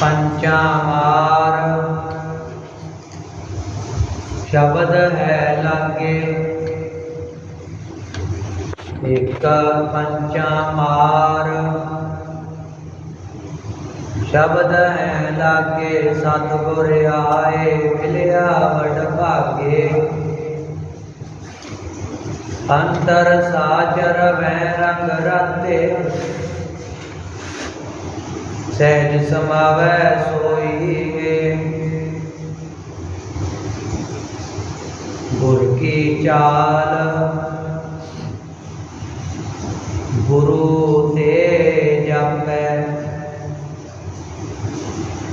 ਪੰਚਾ ਮਾਰ ਸ਼ਬਦ ਹੈ ਲਾਗੇ। ਇੱਕ ਪੰਚਾ ਮਾਰ ਸ਼ਬਦ ਹੈ ਲਾਗੇ, ਸਤਿਗੁਰ ਆਏ, ਮਿਲਿਆ ਵਡ ਭਾਗੇ। ਅੰਤਰ ਸਾਚਰ ਵੈ ਰੰਗ ਰਾਤੇ। ਸਹਿਜ ਸਮਾਵੈ ਸੋਈ ਗੁਰ ਕੀ ਚਾਲ? ਗੁਰੂ ਤੇ ਜਪੈ।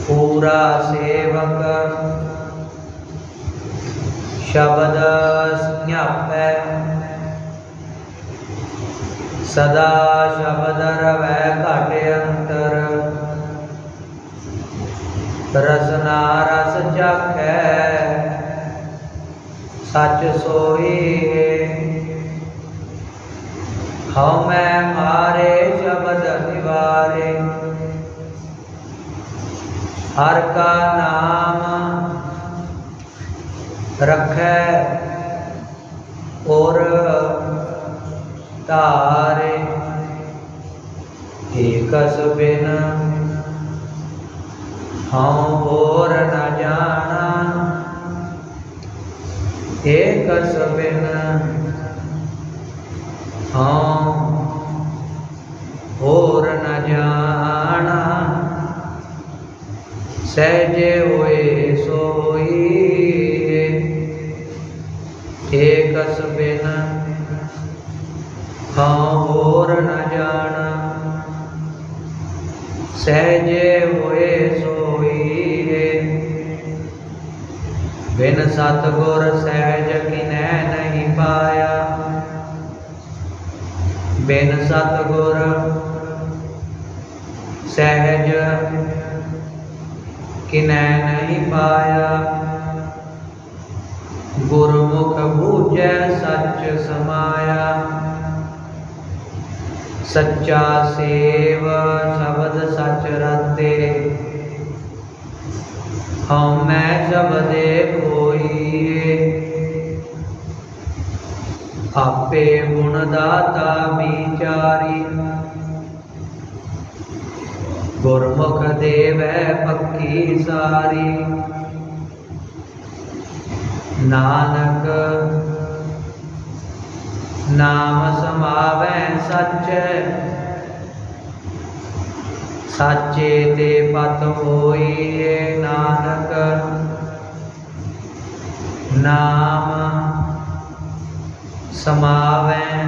ਪੂਰਾ ਸੇਵਕ। ਸ਼ਬਦ ਸੰਿਆਪੈ ਸਦਾ ਸ਼ਬਦ ਰਵੈ ਘਟ ਅੰਤਰ ਰਸਨਾ ਰਸ ਚਾਖੈ, ਸੱਚ ਸੋਈ ਹਉ ਮੈਂ ਮਾਰੇ ਸ਼ਬਦ ਨਿਵਾਰੇ, ਹਰ ਕਾ ਨਾਮ ਰਖੈ ਔਰ ਧਾਰੇ। ਏਕਸ ਬਿਨ ਹਉ ਹੋਰ ਨ ਜਾਣਾ। ਏਕਸ ਬਿਨ ਹਉ ਹੋਰ ਨਾ ਜਾਣਾ। ਸਹਿਜੇ ਹੋਏ ਸੋਈ ਏਕਸ ਬਿਨ ਹਉ ਹੋਰ ਨਾ ਜਾਣਾ। ਸਹਿਜੇ ਬਿਨ ਸਤਗੁਰ ਸਹਿਜ ਕਿਨੈ ਨਹੀਂ ਪਾਇਆ। ਬਿਨ ਸਤਗੁਰ ਸਹਿਜ ਕਿਨੈ ਨਹੀਂ ਪਾਇਆ। ਗੁਰਮੁਖ ਬੂਝੈ ਸੱਚ ਸਮਾਇਆ। ਸੱਚਾ ਸੇਵ ਸ਼ਬਦ ਸੱਚ ਰਤੇ ਹਉ ਮੈਂ ਸ਼ਬਦੇ ਕੋਈਏ ਆਪੇ ਗੁਣ ਦਾਤਾ ਵਿਚਾਰੀ ਗੁਰਮੁਖ ਦੇਵੈ ਪੱਕੀ ਸਾਰੀ। ਨਾਨਕ ਨਾਮ ਸਮਾਵੈ ਸੱਚ। ਸਾਚੇ ਤੇ ਪਤ ਹੋਈਏ ਨਾਨਕ। ਨਾਮ ਸਮਾਵੈ,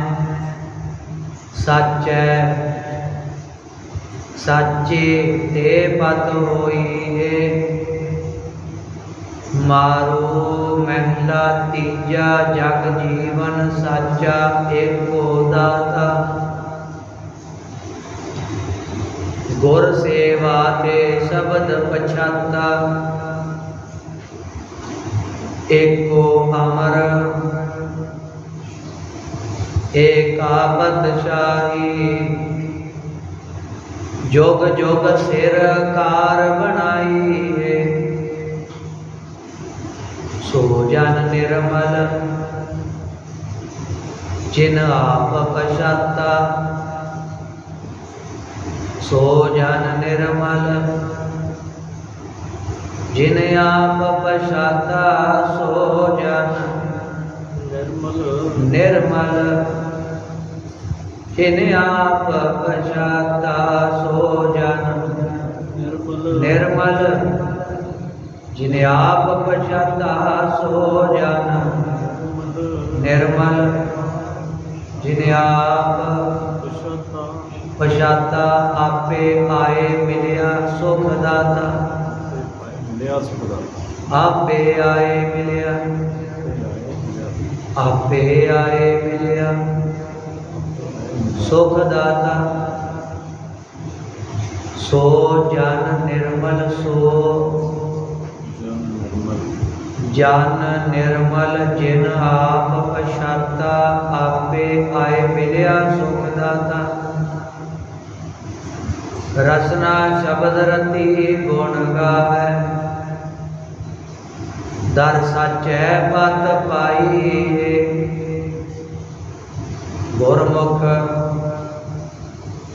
ਸੱਚੈ। ਸਾਚੇ ਤੇ ਪਤ ਹੋਈਏ। ਮਾਰੋ ਮਹਿਲਾ ਤੀਜਾ ਜਗ ਜੀਵਨ ਸਾਚਾ, ਏਕੋ ਦਾ ਗੁਰ ਸੇਵਾ ਸ਼ਬਦ ਪਛਾਤਾ। ਏਕੋ ਅਮਰ ਏਕਾਬਤ ਸ਼ਾਹੀ। ਜੋਗ ਜੋਗ ਸਿਰ ਕਾਰ ਬਣਾਈ ਹੈ ਸੋ ਜਨ ਨਿਰਮਲ, ਜਿਨ ਆਪ ਪਛਾਤਾ। ਸੋ ਜਨ ਨਿਰਮਲ ਜਿਨ ਆਪ ਪਛਾਤਾ ਸੋ ਜਨ ਨਿਰਮਲ। ਨਿਰਮਲ ਜਿਨ ਆਪ ਪਛਾਤਾ ਸੋ ਜਨ ਨਿਰਮਲ। ਨਿਰਮਲ ਜਿਨ ਆਪ ਪਛਾਤਾ ਸੋ ਜਨ ਨਿਰਮਲ। ਜਿਨ ਆਪ ਪਛਾਤਾ ਆਪੇ ਆਏ ਮਿਲਿਆ ਸੁਖ ਦਾਤਾ। ਮਿਲਿਆ ਸੁਖਦਾ ਆਪੇ ਆਏ ਮਿਲਿਆ। ਆਪੇ ਆਏ ਮਿਲਿਆ ਸੁਖ ਦਾਤਾ। ਸੋ ਜਨ ਨਿਰਮਲ ਸੋ। ਜਨ ਨਿਰਮਲ ਜਨ ਨਿਰਮਲ ਜਿਨ ਆਪ ਪਛਾਤਾ ਆਪੇ ਆਏ ਮਿਲਿਆ ਸੁਖ ਦਾਤਾ। ਰਸਨਾ ਸ਼ਬਦ ਰਤੀ ਗੁਣ ਗਾਵੇ। ਦਰ ਸਾਚੈ ਪਤ ਪਾਈਏ ਗੁਰਮੁਖ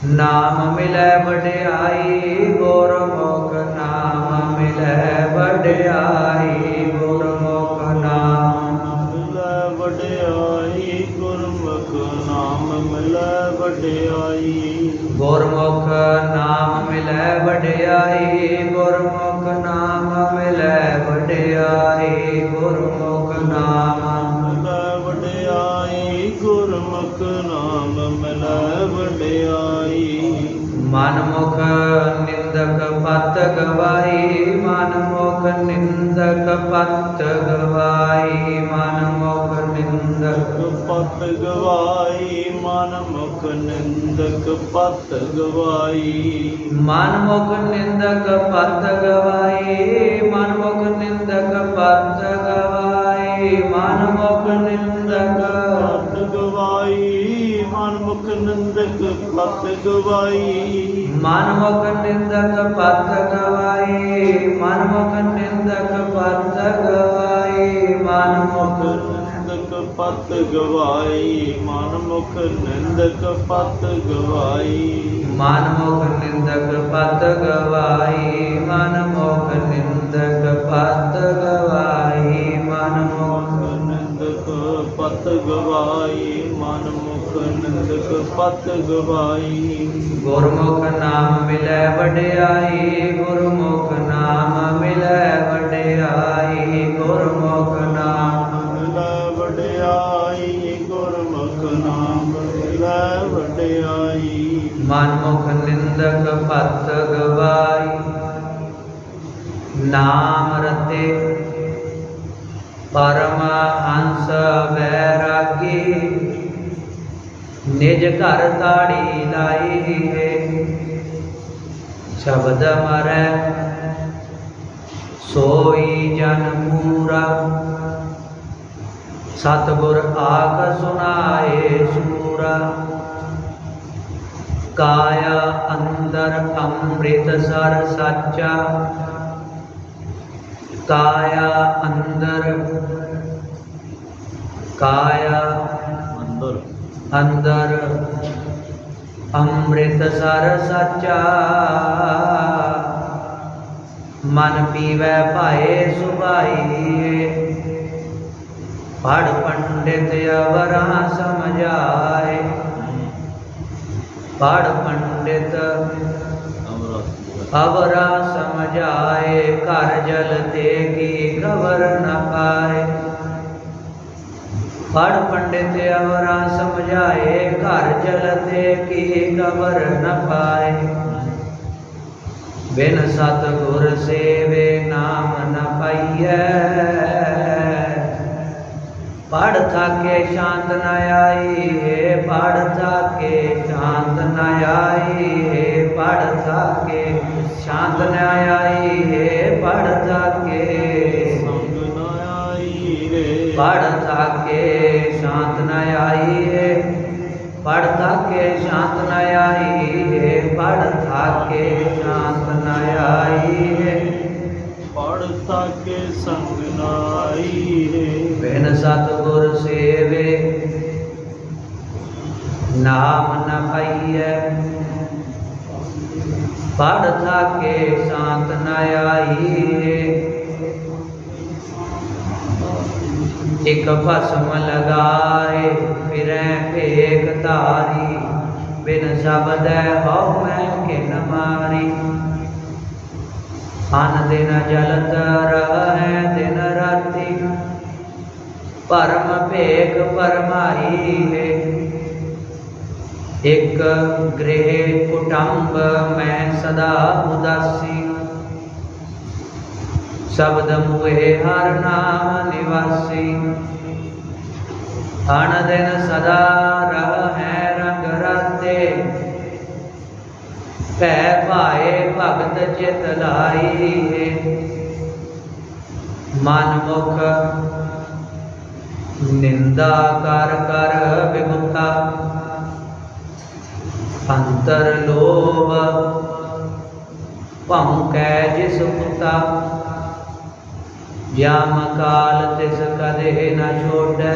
ਨਾਮ ਮਿਲੈ ਵਡਿਆਈ, ਗੁਰਮੁਖ ਨਾਮ ਮਿਲੈ ਵਡਿਆਈ, ਗੁਰਮੁਖ ਨਾਮ ਮਿਲੈ ਵਡਿਆਈ, ਗੁਰਮੁਖ ਨਾਮ ਮਿਲੈ ਵਡਿਆਈ। ਗੁਰਮੁਖ ਨਾਮ ਮਿਲੈ ਵਡਿਆਈ ਗੁਰਮੁਖ ਨਾਮ ਮਿਲੈ ਵਡਿਆਈ ਗੁਰਮੁਖ ਨਾਮ ਮਿਲੈ ਵਡਿਆਈ ਗੁਰਮੁਖ ਨਾਮ ਮਿਲੈ ਵਡਿਆਈ। ਮਨਮੁਖ ਨਿੰਦਕ ਪਤ ਗਵਾਈ ਮਨਮੁਖ ਨਿੰਦਕ ਪਤ ਗਵਾਈ ਮਨਮੁਖ ਨਿੰਦਕ ਪਤ ਗਵਾਈ ਮਨ ਮੁਖ ਨਿੰਦਕ ਪਤ ਗਵਾਈ। ਮਨਮੁਖ ਨਿੰਦਕ ਪਤ ਗਵਾਈ ਮਨਮੁਖ ਨਿੰਦਕ ਪਤ ਗਵਾਈ ਮਨਮੁਖ ਨਿੰਦਕ। ਪਤ ਗਵਾਈ ਮਨ ਮੁਖ ਨਿੰਦਕ ਪਤ ਗਵਾਈ। ਮਨਮੁਖ ਨਿੰਦਕ ਪਤ ਗਵਾਈ ਮਨਮੁਖ ਨਿੰਦਕ ਪਤ ਗਵਾਈ ਮਨਮੁਖ ਨਿੰਦਕ ਪਤ ਗਵਾਈ ਮਨ ਮੁਖ ਨਿੰਦਕ ਪਤ ਗਵਾਈ। ਮਨਮੁਖ ਨਿੰਦਕ ਪਤ ਗਵਾਈ ਮਨਮੁਖ ਨਿੰਦਕ ਪਤ ਗਵਾਈ ਮਨਮੁਖ ਨਿੰਦਕ ਪਤ ਗਵਾਈ ਮਨ ਮੁਖ ਨਿੰਦਕ ਪਤ ਗਵਾਈ। ਗੁਰਮੁਖ ਨਾਮ ਮਿਲੈ ਵਡਿਆਈ ਗੁਰਮੁਖ ਨਾਮ ਮਿਲੈ ਮਨਮੁਖ ਨਿੰਦਕ ਭਤ ਗਵਾਈ ਨਾਮ ਰਤੇ ਪਰਮ ਹੰਸ ਵੈਰਾਗੀ ਨਿਜ ਘਰ ਤਾੜੀ ਲਾਈ ਹੈ ਸ਼ਬਦ ਮਰੈ ਸੋਈ ਜਨ ਪੂਰਾ ਸਤਿਗੁਰ ਆਖ ਸੁਨਾਏ ਸੂਰਾ ਕਾਇਆ ਅੰਦਰ ਅੰਮ੍ਰਿਤ ਸਰ ਸਾਚਾ। ਕਾਇਆ ਅੰਦਰ ਕਾਇਆ ਅੰਦਰ। ਅੰਦਰ ਅੰਮ੍ਰਿਤ ਸਰ ਸਾਚਾ। ਮਨ ਪੀਵੈ ਭਾਏ ਸੁਭਾਈ। ਪੜ ਪੰਡਿਤ ਅਵਰਾਂ ਸਮਝਾਏ। ਪੜ ਪੰਡਿਤ। ਅਵਰਾ ਸਮਝਾਏ, ਘਰ ਜਲ ਤੇ ਕੀ ਖਬਰ ਨ ਪਾਏ। ਪੜ ਪੰਡਿਤ ਅਵਰਾ ਸਮਝਾਏ, ਘਰ ਜਲ ਤੇ ਕੀ ਖਬਰ ਨ ਪਾਏ। ਬਿਨ ਸਤ ਗੁਰ ਸੇਵੇ ਨਾਮ ਨ ਪਾਈਐ पाड़था के शांत न आई पढ़ पाड़था के शांत न आई पढ़ था के शांत न आई है पाड़था के पढ़ के शांत न आई पढ़ पाड़था के शांत न आई पढ़ था के शांत न आई है। ਪੜ ਤਾਕੇ ਸੰਗ ਨ ਆਈ ਰੇ ਬਿਨ ਸਤਿਗੁਰ ਸੇਵੇ, ਨਾਮ ਨ ਪਾਈਐ। ਪੜ ਥਾਕੇ ਸ਼ਾਂਤ ਨ ਆਈ ਇਕ ਭਸਮ ਲਗਾਏ, ਫਿਰੈ ਭੇਖ ਧਾਰੀ। ਬਿਨ ਸ਼ਬਦੈ ਹਉ ਮੈਂ ਕਿਨ ਮਾਰੀ। ਅਨ ਦਿਨ ਜਲਤ ਰਹੈ ਦਿਨ ਰਾਤੀ। ਪਰਮ ਭੇਖ ਪਰਮਾਈ ਹੈ। ਇਕ ਗ੍ਰਹਿ ਕੁਟੰਬ ਮੈਂ ਸਦਾ ਉਦਾਸੀ। ਸ਼ਬਦ ਮੁਏ ਹਰ ਨਾਮ ਨਿਵਾਸੀ। ਅਨ ਦਿਨ ਸਦਾ ਰਹੈ ਰੰਗ ਰਾਤੇ ਭੈ ਭਾਏ ਭਗਤ ਚਿਤ ਲਾਈ ਮਨ ਮੁਖ ਨਿੰਦਾ ਕਰ ਕਰ ਬਿਗੁਤਾ ਅੰਤਰ ਲੋਭ ਭਉ ਕੈ ਜਿਸ ਪੁੱਤਾ। ਜਾਮ ਕਾਲ ਤਿਸ ਕਦੇ ਨਾ ਛੋੜੈ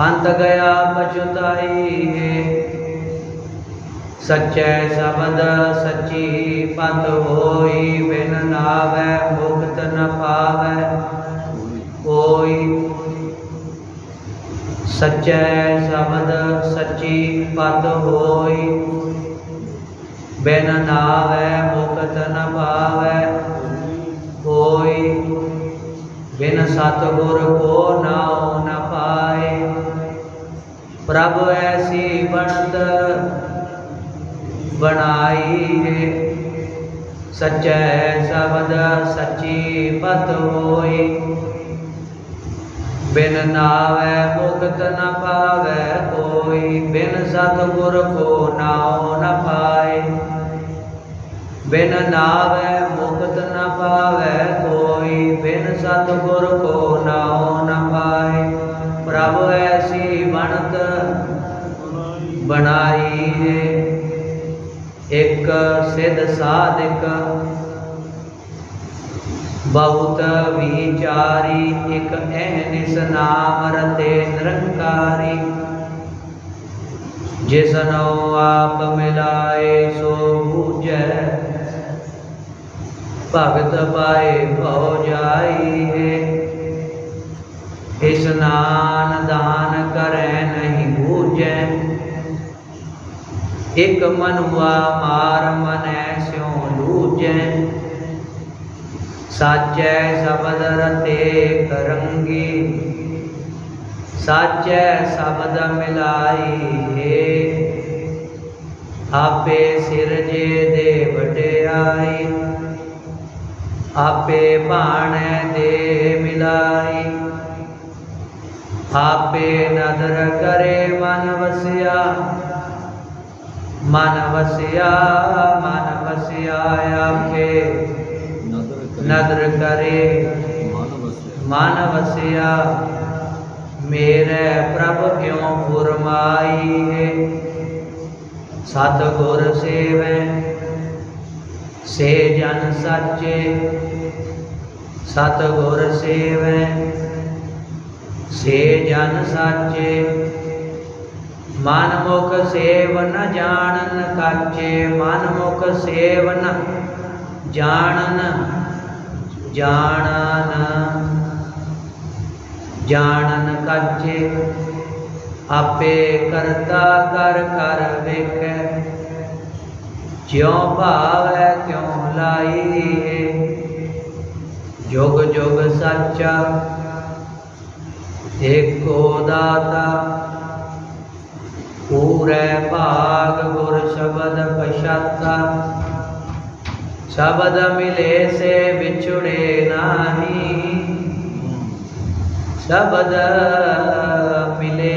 ਅੰਤ ਗਿਆ ਪਛੁਤਾਈ। ਸਚੈ ਸ਼ਬਦ ਸੱਚੀ ਪਤ ਹੋਈ, ਬਿਨ ਨਾਵੈ ਮੁਕਤ ਨ ਪਾਵੈ ਕੋਈ ਸਚੈ ਸ਼ਬਦ ਸੱਚੀ ਪਤ ਹੋਈ, ਬਿਨ ਨਾਵੈ ਮੁਕਤ ਨ ਪਾਵੈ ਕੋਈ ਬਿਨ ਸਤਿਗੁਰ ਕੋ ਨਾਉ ਨ ਪਾਏ। ਪ੍ਰਭ ਐਸੀ ਬਣਤ ਬਣਾਈ ਹੈ ਸਚੈ ਸ਼ਬਦ ਸੱਚੀ ਪਤ ਹੋਈ ਬਿਨ ਨਾਵੈ ਮੁਕਤ ਨ ਪਾਵੈ ਕੋਈ। ਬਿਨ ਸਤਿਗੁਰ ਕੋ ਨਾਉ ਨ ਪਾਏ। ਬਿਨ ਨਾਵੈ ਇੱਕ ਸਿਧ ਸਾਧਿਕ। ਬਹੁਤ ਵਿਚਾਰੀ ਇੱਕ ਐਨਿਸ ਨਾਮ ਰਤੇ ਨਿਰੰਕਾਰੀ। ਜਿਸਨੋ ਆਪ ਮਿਲਾਏ, ਸੋ ਬੂਝੈ ਭਗਤ ਪਾਏ, ਭਉ ਜਾਈ ਹੈ। ਇਸਨਾਨ ਦਾਨ ਕਰੈ ਨਹੀਂ ਬੂਝੈ। ਇਕ ਮਨੁਆ ਮਾਰ ਮਨੈ ਸਿਉ ਲੂਜੈ। ਸਾਚੈ ਸ਼ਬਦ ਰਤੇ ਕਰੰਗੀ ਸਾਚੈ ਸ਼ਬਦ ਮਿਲਾਈ ਏ ਆਪੇ ਸਿਰਜੇ ਦੇ ਵਡਿਆਈ, ਆਪੇ ਬਾਣੈ ਦੇ ਮਿਲਾਈ। ਆਪੇ ਨਦਰ ਕਰੇ ਮਨ ਵਸਿਆ ਮਨ ਵਸਿਆ ਮਨ ਵਸਿਆ ਆਪੇ ਨਦਰ ਕਰੇ। ਮਨ ਵਸਿਆ ਮਨ ਵਸਿਆ ਮੇਰੇ ਪ੍ਰਭ ਕਿਉ ਫੁਰਮਾਈ ਹੈ? ਸੇ ਜਨ ਸਾਚੇ ਸਤ ਗੁਰ ਸੇਵੈ, ਸੇ ਜਨ ਸਾਚੇ। ਮਨ ਮੁਖ ਸੇਵਨ ਜਾਣਨ ਕਾਚੇ ਮਨ ਮੁਖ ਸੇਵਨ ਜਾਣਨ ਜਾਣਨ ਜਾਣਨ ਕਾਚੇ। ਆਪੇ ਕਰਤਾ ਕਰ ਕਰ ਵੇਖੈ। ਜਿਉ ਭਾਵੈ ਤਿਉ ਲਾਈ ਜੁਗ ਜੁਗ ਸੱਚਾ, ਏਕੋ ਦਾਤਾ। ਪੂਰੇ ਭਾਗ ਗੁਰ ਸ਼ਬਦ ਪਛਾਤਾ। ਸ਼ਬਦ ਮਿਲੇ ਸੇ ਵਿਛੜੇ ਨਾਹੀ। ਸ਼ਬਦ ਮਿਲੇ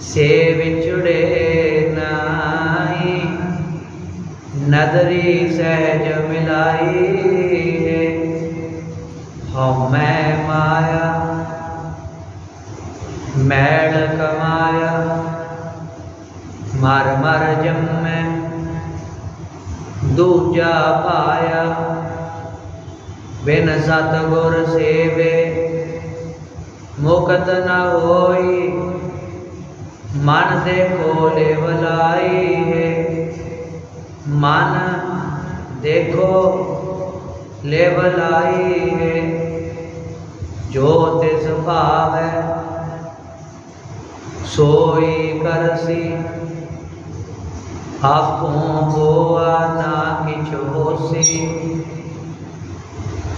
ਸੇ ਵਿਛੜੇ ਨਾਹੀ। ਨਦਰੀ ਸਹਿਜ ਮਿਲਾਈ ਹਉ ਮੈਂ ਮਾਇਆ ਮੈਲ ਕਮਾਇਆ, ਮਰ ਮਰ ਜੰਮੈ, ਦੂਜਾ ਪਾਇਆ, ਬਿਨ ਸਤ ਗੁਰ ਸੇਵੇ, ਮੁਕਤ ਨ ਹੋਈ, ਮਨ ਦੇ ਕੋਲੇ ਵਲਾਈ ਹੈ। ਮਨ ਦੇਖੋ, ਲੈ ਵਲਾਈ ਹੈ, ਜੋ ਤਿਸ ਭਾਵੈ ਸੋਈ ਕਰਸੀ। ਆਪੋ ਹੋਆ ਨਾ ਕਿਛ ਹੋਸੀ।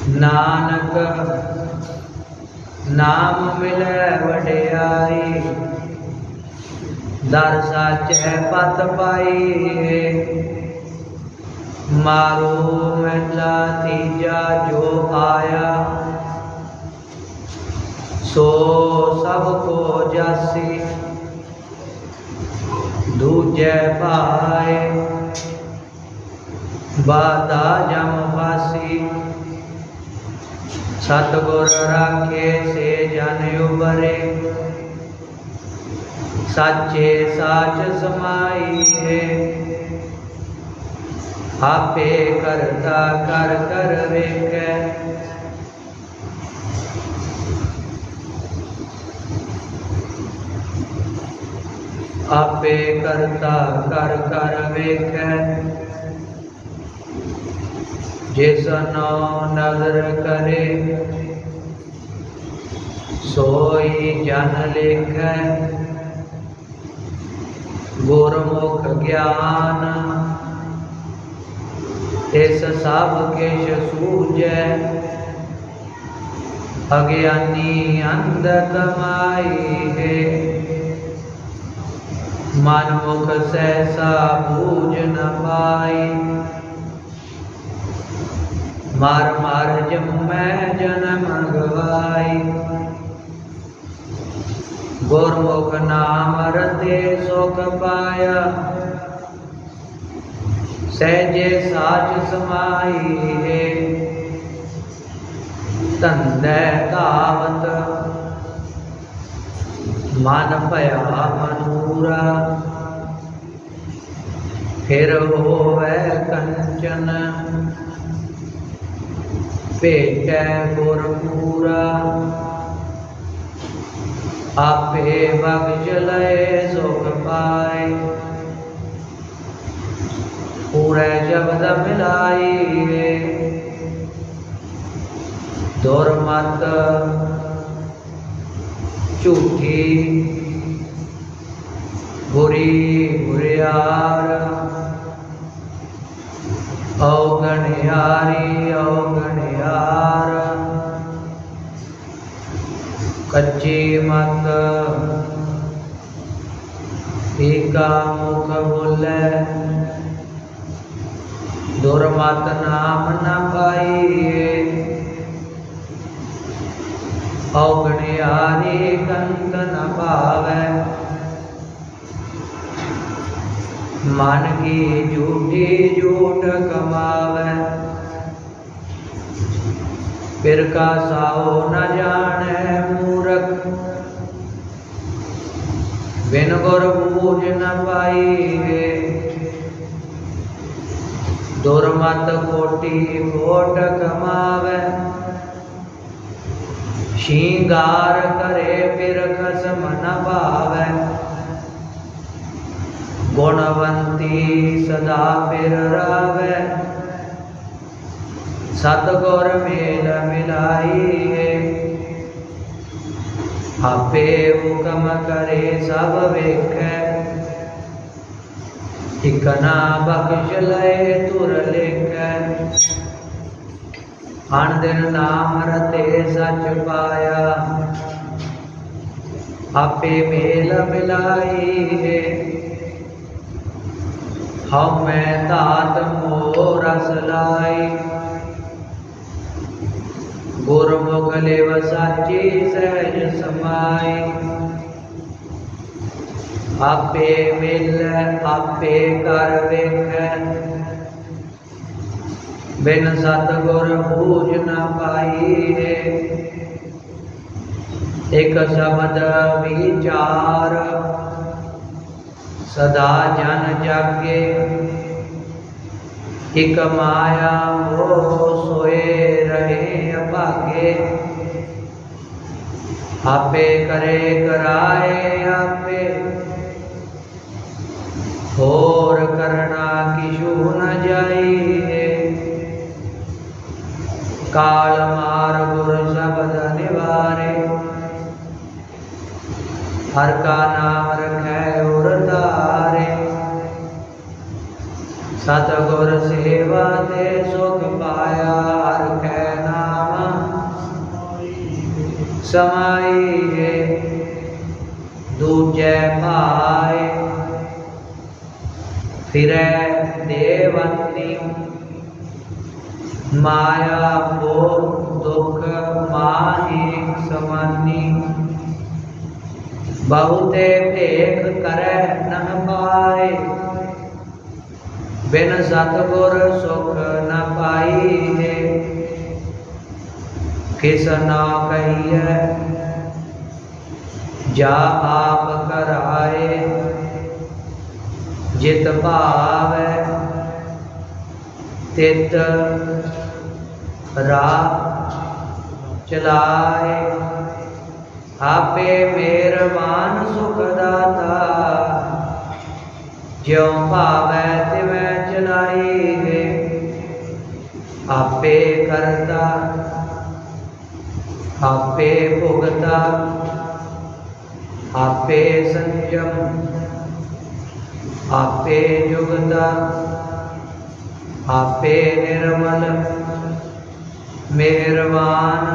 ਨਾਨਕ, ਨਾਮ ਮਿਲੈ ਵਡਿਆਈ। ਦਰ ਸਾਚੈ ਪਤ ਪਾਈ ਮਾਰੋ ਮਹਿਲਾ ਤੀਜਾ ਜੋ ਆਇਆ। ਸੋ ਸਭ ਕੋ ਜਾਸੀ। ਦੂਜੇ ਭਾਏ। ਬਾਦਾ ਜਮ ਵਾਸੀ। ਸਤਗੁਰ ਰਾਖੇ ਸੇ ਜਨ ਉਬਰੇ ਸਾਚੇ ਸਾਚ ਸਮਾਈ ਹੈ। ਆਪੇ ਕਰਤਾ ਕਰ ਕਰ ਵੇਖੈ। ਆਪੇ ਕਰਤਾ ਕਰ ਕਰ ਵੇਖੈ। ਜਿਸ ਨੋ ਨਜ਼ਰ ਕਰੇ, ਸੋਈ ਜਨ ਲੇਖੈ। ਗੁਰਮੁਖ ਗਿਆਨ ਇਸ ਸਭ ਕਿਛ ਸੂਝੈ। ਅਗਿਆਨੀ ਅੰਧ ਕਮਾਈ ਹੈ। ਮਨ ਮੁਖ ਸਹਿਸਾ ਬੂਝ ਨ ਪਾਈ। ਮਾਰ ਮਾਰ ਜੰਮੈ ਜਨਮ ਗਵਾਈ। ਗੁਰਮੁਖ ਨਾਮ ਰਤੇ ਸੁਖ ਪਾਇਆ। ਸਹਿਜੇ ਸਾਚ ਸਮਾਈ ਹੈ। ਧੰਦੈ ਧਾਵਤ ਮਨ ਭਇਆ ਮਨੂਰਾ ਫਿਰ ਹੋਵੇ ਕੰਚਨ, ਭੇਟੈ ਗੁਰ ਪੂਰਾ ਆਪੇ ਬਖਸ਼ ਲਏ ਸੁਖ ਪਾਏ। ਪੂਰੇ ਸ਼ਬਦ ਮਿਲਾਈਏ। ਦੁਰਮਤ ਝੂਠੀ ਬੁਰੀ ਬੁਰਿਆਰ ਔਗਣਿਆਰੀ ਔਗਣਿਆਰ ਕੱਚੀ ਮਤ ਏਕਾ ਮੁਖ ਬੋਲੇ ਦੁਰਮਤ ਨਾਮ ਨ ਪਾਈਏ ਔਗਣਿਆਰੀ ਕੰਤ ਨ ਭਾਵੈ। ਮਨ ਕੀ ਝੂਠੀ ਝੂਠ ਕਮਾਵੈ। ਫਿਰ ਕਾ ਸਾਉ ਨ ਜਾਣੈ ਮੂਰਖ। ਬਿਨ ਗੁਰ ਬੂਝ ਨ ਪਾਈਏ। ਦੁਰਮਤ ਕੋਟੀ ਕੋਟ ਕਮਾਵੈ। ਸ਼ਿੰਗਾਰ ਕਰੇ ਫਿਰ ਖਸਮ ਨ ਭਾਵੈ ਗੁਣਵੰਤੀ ਸਦਾ ਫਿਰ ਰਾਵੈ। ਸਤਗੁਰ ਮੇਲ ਮਿਲਾਈਏ। ਆਪੇ ਹੁਕਮ ਕਰੇ ਸਭ ਵੇਖੈ। ਇਕ ਨਾ ਬਖਸ਼ ਲਏ ਤੁਰ ਲੇਖੈ। ਅਣ ਦਿਨ ਨਾਮ ਰਤੇ ਸੱਚ ਪਾਇਆ। ਆਪੇ ਮੇਲ ਮਿਲਾਈਏ ਹਉ ਮੈਂ ਧਾਤ ਮੋ ਰਸ ਲਾਈ। ਗੁਰਮੁਖ ਲਿਵ ਸਾਚੀ ਸਹਿਜ ਸਮਾਈ। ਆਪੇ ਮਿਲ, ਆਪੇ ਕਰ ਵੇਖੈ। ਬਿਨ ਸਤਗੁਰ ਬੂਝ ਨ ਪਾਈਏ ਇਕ ਸ਼ਬਦ ਵਿਚਾਰ ਸਦਾ ਜਨ ਜਾਗੇ। ਇਕ ਮਾਇਆ ਮੋਹ ਸੋਏ ਰਹੇ ਅਭਾਗੇ। ਆਪੇ ਕਰੇ ਕਰਾਏ ਆਪੇ। ਹੋਰ ਕਰਨਾ ਕਿਛੂ ਨ ਜਾਈ। ਕਾਲ ਮਾਰ ਗੁਰ ਸ਼ਬਦ ਨਿਵਾਰੇ ਹਰ ਕਾ ਨਾਮ ਰਖੈ ਉਰ ਧਾਰੇ ਸਤ ਗੁਰ ਸੇਵਾ ਤੇ ਸੁਖ ਪਾਇਆ ਹਰ ਕੈ ਨਾਮ ਸਮਾਈਏ ਦੂਜੈ ਭਾਏ ਫਿਰੈ ਦੇਵੰਤੀ ਮਾਇਆ ਮੋਹ ਦੁਖ, ਮਾਹੀ ਸਮਾਨੀ ਬਹੁਤੇ ਭੇਖ ਕਰੈ ਨਹ ਪਾਏ। ਬਿਨ ਸਤਗੁਰ ਸੁਖ ਨ ਪਾਈਏ। ਕਿਸ ਨਾ ਕਹੀਐ, ਜਾ ਆਪ ਕਰਾਏ ਜਿਤ ਭਾਵੈ ਤਿਤ ਰਾਹ ਚਲਾਏ। ਆਪੇ ਮਿਹਰਬਾਨ ਸੁਖ ਦਾਤਾ, ਜਿਉ ਭਾਵੈ ਤਿਵੈ ਚਲਾਈ ਹੈ ਆਪੇ ਕਰਤਾ, ਆਪੇ ਭੁਗਤਾ, ਆਪੇ ਸੰਜਮ, ਆਪੇ ਜੁਗਤਾ। ਆਪੇ ਨਿਰਮਲ, ਮਿਹਰਬਾਨ,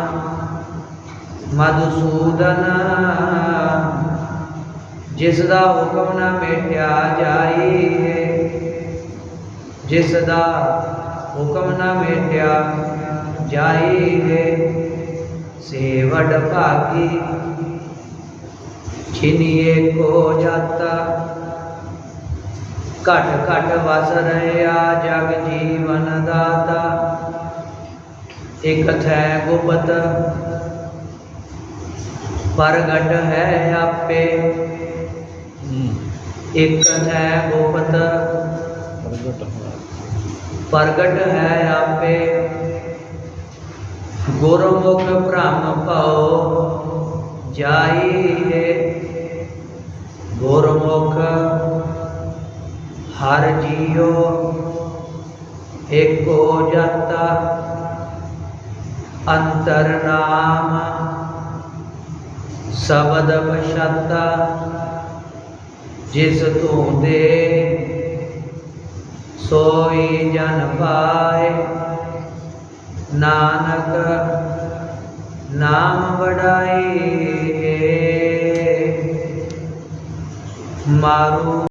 ਮਧੁਸੂਦਨ। ਜਿਸ ਦਾ ਹੁਕਮ ਨਾ ਮੇਟਿਆ ਜਾਈ ਜਿਸ ਦਾ ਹੁਕਮ ਨਾ ਮੇਟਿਆ ਜਾਈ ਹੈ ਸੇ ਭਾਗੀ, ਛਿਨੀਏ ਕੋ ਜਾਤਾ। ਘਟ ਘਟ ਵਸ ਰਹਿਆ ਜਗ ਜੀਵਨ ਦਾਤਾ। ਇਕ ਥੈ ਗੁਪਤ ਪ੍ਰਗਟ ਹੈ ਆਪੇ। ਇਕ ਥੈ ਗੁਪਤ, ਪ੍ਰਗਟ ਪ੍ਰਗਟ ਹੈ ਆਪੇ। ਗੁਰਮੁਖ ਭ੍ਰਮ ਭਉ ਹੈ ਗੁਰਮੁਖ ਹਰ ਜੀਉ ਏਕੋ ਜਾਤਾ ਅੰਤਰਨਾਮ ਸ਼ਬਦ ਬਸ਼ਤਾ ਜਿਸ ਤੂੰ ਦੇ ਸੋਈ ਜਨ ਪਾਏ ਨਾਨਕ ਨਾਮ ਵਡਾਈ ਮਾਰੂ